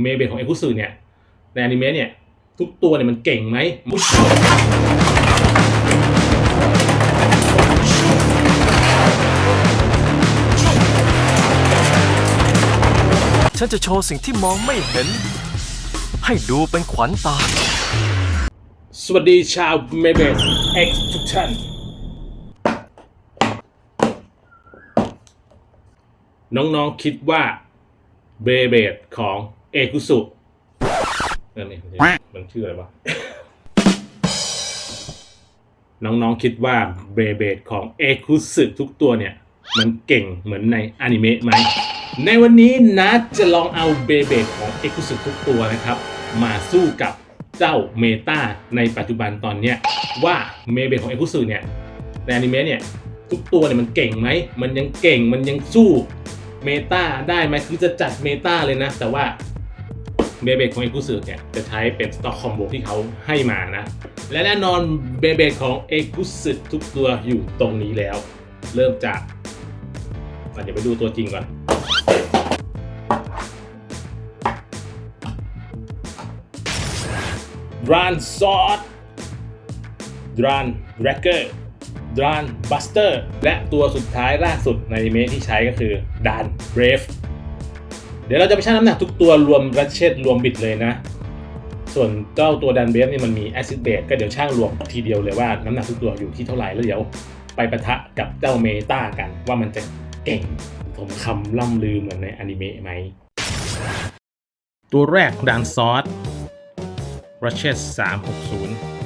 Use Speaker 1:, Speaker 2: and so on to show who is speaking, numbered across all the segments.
Speaker 1: เมเบของเอคุสึเนี่ยในอนิเมะเนี่ยทุกตัวเนี่ยมันเก่งไหม
Speaker 2: ฉันจะโชว์สิ่งที่มองไม่เห็น ให้ดูเป็นขวัญตา
Speaker 1: สวัสดีชาวเมเบสเอ็กทุกท่านน้องๆคิดว่าเบเบดของ เอคุสุนั่นเองมันชื่ออะไรวะ น้องๆคิดว่าเบเบดของเอคุสึทุกตัวเนี่ย มันเก่งเหมือนในอนิเมะไหม ในวันนี้นัดจะลองเอาเบเบดของเอคุสึทุกตัวนะครับ มาสู้กับเจ้าเมตาในปัจจุบันตอนเนี้ยว่าเมเบดของเอคุสึเนี่ยในอนิเมะเนี่ยทุกตัวเนี่ยมันเก่งไหม มันยังเก่งมันยังสู้เมตาได้ไหมคือจะจัดเมตาเลยนะ แต่ว่า เบเบดของเอคุสึเนี่ยจะใช้เป็นสต็อกคอมโบที่เขาให้มานะ และแน่นอนเบเบดของเอคุสึทุกตัวอยู่ตรงนี้แล้ว เริ่มจากก่อนเดี๋ยวไปดูตัวจริงก่อน ดรานซอดดรานแรกเกอร์ดรานบัสเตอร์และตัวสุดท้ายล่าสุดในเมที่ใช้ก็คือดานเบรฟ ดี๋ยวเราจะไปชั่งน้ำหนักทุกตัวรวมรัชเชตรวมบิดเลยนะ ส่วนเจ้าตัวดันเบรฟนี่มันมีแอซิดเบสก็เดี๋ยวช่างรวมทีเดียวเลยว่าน้ำหนักทุกตัวอยู่ที่เท่าไหร่แล้วเดี๋ยวไปปะทะกับเจ้าเมตากันว่ามันจะเก่งสมคำล่ำลือเหมือนในอนิเมะไหม ตัวแรกดานซอสรัชเชส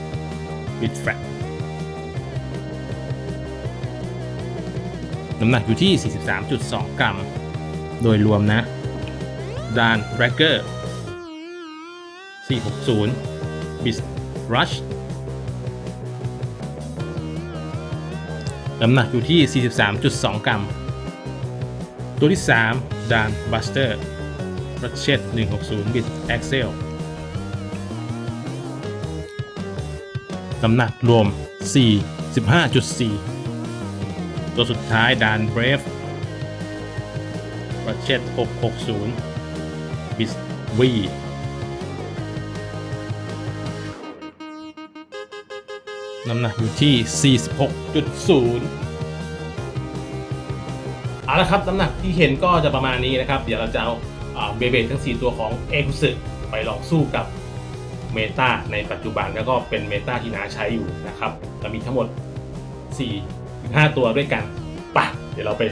Speaker 1: 360บิดแฟตน้ำหนักอยู่ที่ 43.2 กรัม โดยรวมนะ ดานแร็กเกอร์ 460 บิดรัชน้ำหนักอยู่ที่ 43.2 กรัม ตัวที่ 3 ดานบัสเตอร์รัชเชส160 บิดแอ็กเซลน้ำหนักรวม 45.4 ตัวสุดท้ายดานเบรฟรัชเชต660 บิสวีน้ำหนักอยู่ที่ 46.0เอาละครับ น้ำหนักที่เห็นก็จะประมาณนี้นะครับ เดี๋ยวเราจะเอาเบเบทั้ง 4 ตัวของเอคุสึไปลองสู้กับเมตาในปัจจุบันแล้วก็เป็นเมตาที่น้าใช้อยู่นะครับจะมีทั้งหมด 4 5 ตัวด้วยกันปะเดี๋ยวเราไป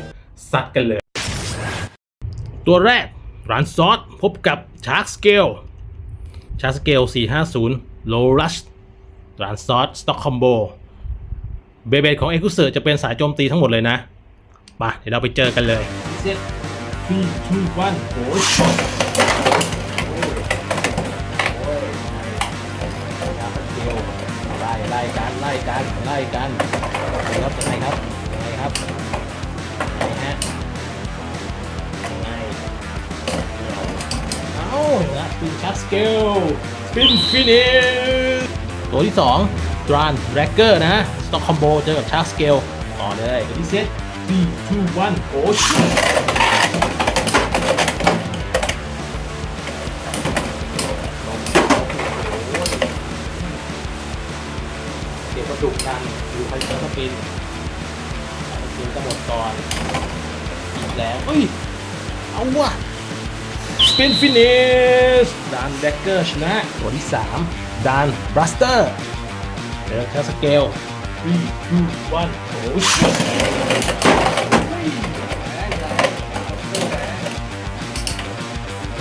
Speaker 1: ซัดกันเลย ตัวแรก รันซอสพบกับชาร์กสเกลชาร์กสเกล450โลรัชรันซอสสต็อกคอมโบเบเบของเอคุเซอร์จะเป็นสายโจมตีทั้งหมดเลยนะมาเดี๋ยวเราไปเจอกันเลยเซต3 2 1โอ้ย
Speaker 3: ไล่กันไล่กันไล่กันครับยังไงครับยังไงครับ
Speaker 1: ปืนชัดสเกลสปินฟินิชตัวที่2ดรานแร็กเกอร์นะสต็อกคอมโบเจอกับชาร์สเกลต่อเลยตัวที่เซต3 2 1โอ้ชเดี๋ยวประจุกันอยู่พันเซอสปินสปินก็หมดก่อนอีกแล้วเฮ้ย เอาว่ะ สปินฟินิชดานแดกเกอร์ชนะตัวที่3ดานบรัสเตอร์เดี๋ยวแคสเกล3 2 1โอ้ย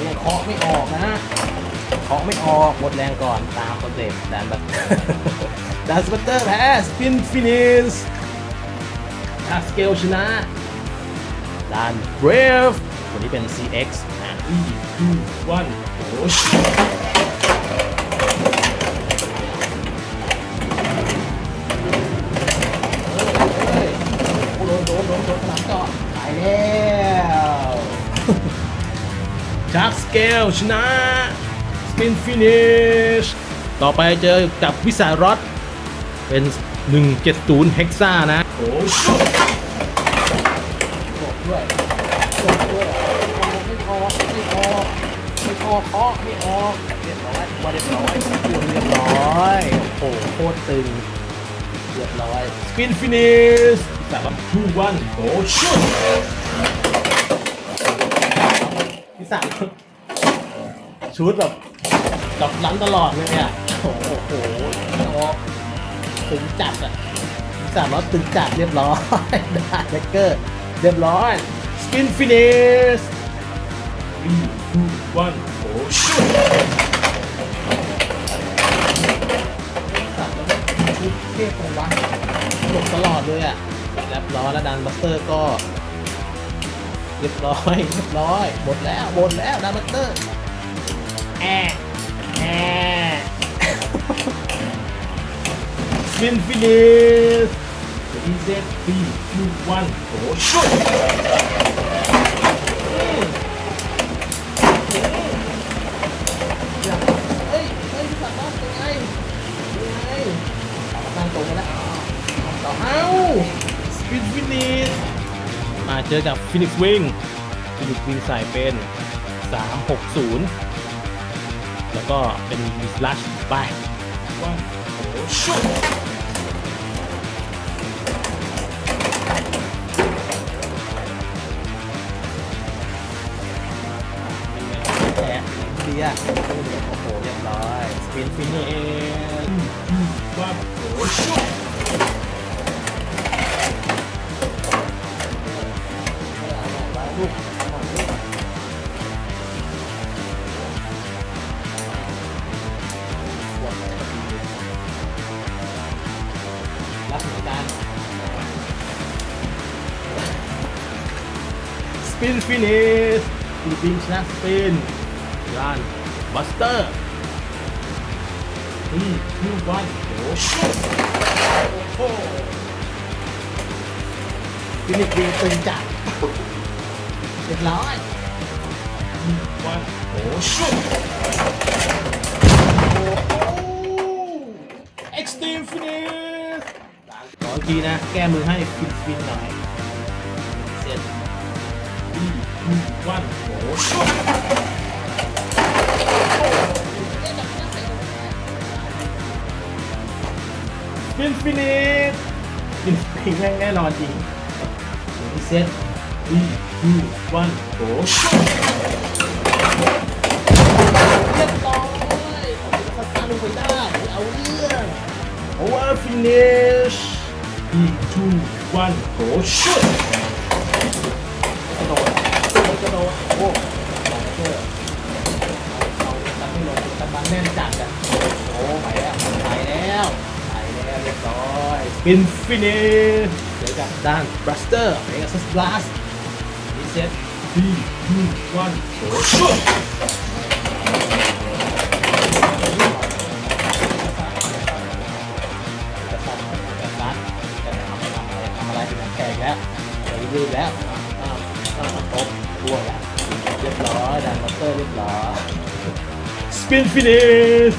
Speaker 1: ยังเคาะไม่ออกนะเคาะไม่ออกหมดแรงก่อนตามคอนเซ็ปต์ดานบัสดานสปัตเตอร์แพ้สปินฟินิชแคสเกลชนะด้าน Brave ตัวนี้เป็น CX นะ3 2 1โอ้ชเฮ้ยโดนโดนโดนโดนสามจาะตายแล้วจากสเกลชนะสปินฟินิชต่อไปเจอกับวิสารอดเป็น 170 เฮกซ่านะ โอ้ช
Speaker 3: กด้วยกดด้วยไม่พ อไม่พอไม่อออกเคาะไม่ออกเรียบร้อยว่าเรียบร้อยเรียบร้อยโอ้โหโคตรตึงเรียบร้อย
Speaker 1: สปินฟินิชแต่ว่าทูวันโกชุด
Speaker 3: พี่สันชุดแบบกลับลังตลอดเลยเนี่ยโอ้โหไม่ออกตึงจัดอะพี่สันว่าตึงจัดเรียบร้อยได้แจ็คเกอร์เรียบร้อย
Speaker 1: สปินฟินิช ทูวันโกชุด
Speaker 3: สัตว์แล้วก็ชุดเทพของวัดหลบตลอดเลยอะเรียบร้อยแล้วดันบัสเตอร์ก็เรียบร้อยเรียบร้อยหมดแล้วหมดแล้วดันบัสเตอร์แอะแอะ
Speaker 1: สปินฟินิชอีเซตทีทูวันโกชุด
Speaker 3: เฮ้ยเฮ้ยสัตว์บ้านเป็นไงเป็นไงตั้งตรงมาแล้วต่อ เอ้า
Speaker 1: สปินฟินิช
Speaker 3: มาเจอกับฟินิกซ์วิงฟินิกซ์วิงใส่เป็น 360 แล้วก็เป็นมีสลัชไป
Speaker 1: วันโกชุด
Speaker 3: แผลดีอะโอ้โหเรียบร้อย สปินฟินิช
Speaker 1: วันโกชุด ฟินิช
Speaker 3: ฟิลิปปินส์ชนะสเปนรันบัสเตอร์
Speaker 1: ทีทูวันโกชุด
Speaker 3: โอ้ฟิลิปปินส์ตึงจัดเรียบร้อย
Speaker 1: วันโกชุด
Speaker 3: เอ็กซ์ตรีมฟินิชขออีกทีนะ แก้มือให้ฟิลิปปินส์หน่อยเสร็จ
Speaker 1: ทีทู วันโกชุด
Speaker 3: สปินฟินิชฟิลิปปินแม่แน่นอนจริงเซต
Speaker 1: ทีทูวันโกชุด
Speaker 3: เรียบร้อยผมจะสตาลงไปได้เอาเรื่อง
Speaker 1: โอเวอร์ฟินิชทีทูวันโกชุด
Speaker 3: กระโดดกระโดดโอ้บัสเตอร์เอาตันไม่ลงตันมัน แน่นจัดอะโอ้ไปแล้วไปแล้วไปแล้วเรียบร้อย
Speaker 1: เป็นฟินิช
Speaker 3: เจอกับด้านบรัสเตอร์เมกาซัสบลัสรีเซ็ต
Speaker 1: ทีทูวันโกชุด
Speaker 3: จะตัดจะตัดจะทำอะไรทำอะไรเป็นแขกแล้วจะรีบแล้วอ้าวอ้าวตบทั่วแล้วเรียบร้อยดันบรัสเตอร์เรียบร้อย
Speaker 1: สปินฟินิช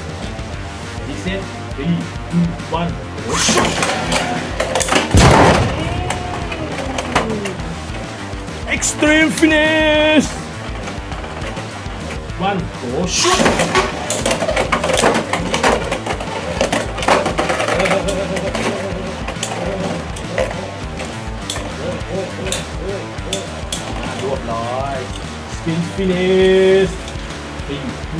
Speaker 3: รีเซ็ต
Speaker 1: ทีทูวันโกชุด Extreme Finish วันโกชุด
Speaker 3: รวบร้อย
Speaker 1: Spin Finish ทีทูวันโกชุ ด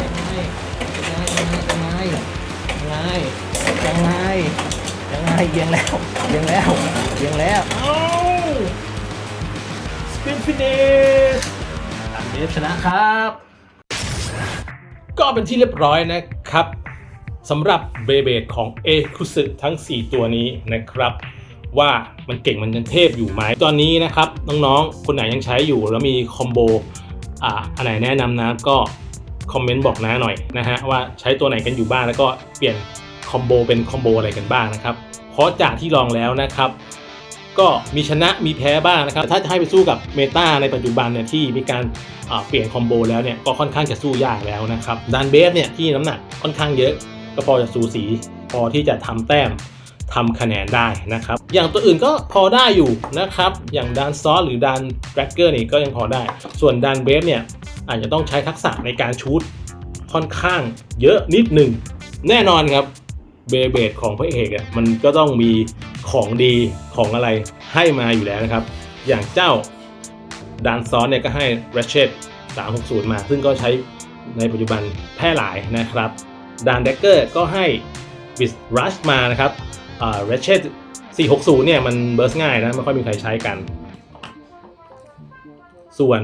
Speaker 3: ยังไงยังไงยังไงเอียงแล้วเอียงแล้วเอียงแล้ว
Speaker 1: เอ้า Spin Finish
Speaker 3: อันเดชนะครับ
Speaker 1: ก็เป็นที่เรียบร้อยนะครับสำหรับเบเบดของเอคุสึทั้ง 4 ตัวนี้นะครับ ว่ามันเก่งมันยังเทพอยู่ไหมตอนนี้นะครับน้องๆ คนไหนยังใช้อยู่แล้วมีคอมโบอ่าอันไหนแนะนำนะก็คอมเมนต์บอกนะหน่อยนะฮะว่าใช้ตัวไหนกันอยู่บ้างแล้วก็เปลี่ยนคอมโบเป็นคอมโบอะไรกันบ้างนะครับเพราะจากที่ลองแล้วนะครับ ก็มีชนะมีแพ้บ้างนะครับ ถ้าจะให้ไปสู้กับเมตาในปัจจุบันเนี่ยที่มีการเปลี่ยนคอมโบแล้วเนี่ยก็ค่อนข้างจะสู้ยากแล้วนะครับดันเบสเนี่ยที่น้ำหนักค่อนข้างเยอะก็พอจะสูสีพอที่จะทำแต้ม ทำคะแนนได้นะครับ อย่างตัวอื่นก็พอได้อยู่นะครับ อย่างดานซอสหรือดานแบล็กเกอร์นี่ก็ยังพอได้ ส่วนดานเบฟเนี่ยอาจจะต้องใช้ทักษะในการชูดค่อนข้างเยอะนิดหนึ่ง แน่นอนครับเบเบดของพระเอกอะมันก็ต้องมีของดีของอะไรให้มาอยู่แล้วนะครับ อย่างเจ้าดานซอนเนี่ยก็ให้ Ratchet 360 มา ซึ่งก็ใช้ในปัจจุบันแพร่หลายนะครับดานเดกเกอร์ก็ให้ b i s Rush มานะครับ อ่า Ratchet 460 เนี่ย มันเบิร์สง่ายนะ ไม่ค่อยมีใครใช้กัน ส่วน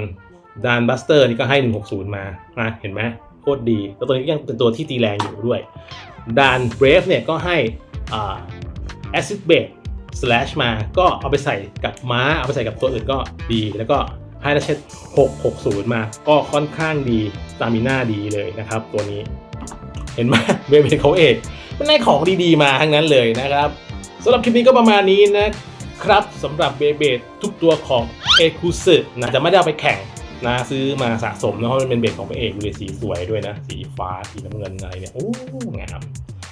Speaker 1: ดานบัสเตอร์นี่ก็ให้ 160 มานะเห็นไหมโคตรดี แล้วตัวนี้ยังเป็นตัวที่ตีแรงอยู่ด้วยดานเบรฟเนี่ยก็ให้อ่า Acid b a s e Slash มาก็เอาไปใส่กับม้า เอาไปใส่กับตัวอื่นก็ดี แล้วก็ให้ดัชเชต660 มาก็ค่อนข้างดีตามิน่าดีเลยนะครับ ตัวนี้ เห็นไหมเบเบเขาเอก ได้ของดีๆมาทั้งนั้นเลยนะครับสำหรับคลิปนี้ก็ประมาณนี้นะครับสำหรับเบเบทุกตัวของเอคุสึนะจะไม่ได้เอาไปแข่งนะซื้อมาสะสมนะเพราะมันเป็นเบสของพระเอกดูเลยสีสวยด้วยนะ สีฟ้าสีน้ำเงินอะไรเนี่ยโอ้งาม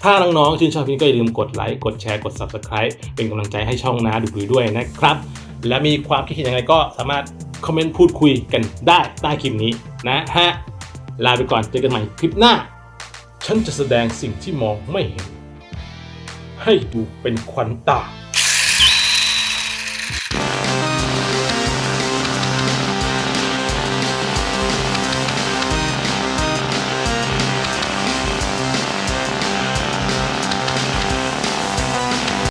Speaker 1: ถ้าน้องๆชื่นชอบคลิปก็อย่าลืมกดไลค์ กดแชร์ กด Subscribe เป็นกำลังใจให้ช่องนาดูด้วยนะครับ และมีความคิดเห็นยังไงก็สามารถคอมเมนต์พูดคุยกันได้ใต้คลิปนี้นะฮะลาไปก่อนเจอกันใหม่คลิปหน้า ฉันจะแสดงสิ่งที่มองไม่เห็น ให้ดูเป็นควันตา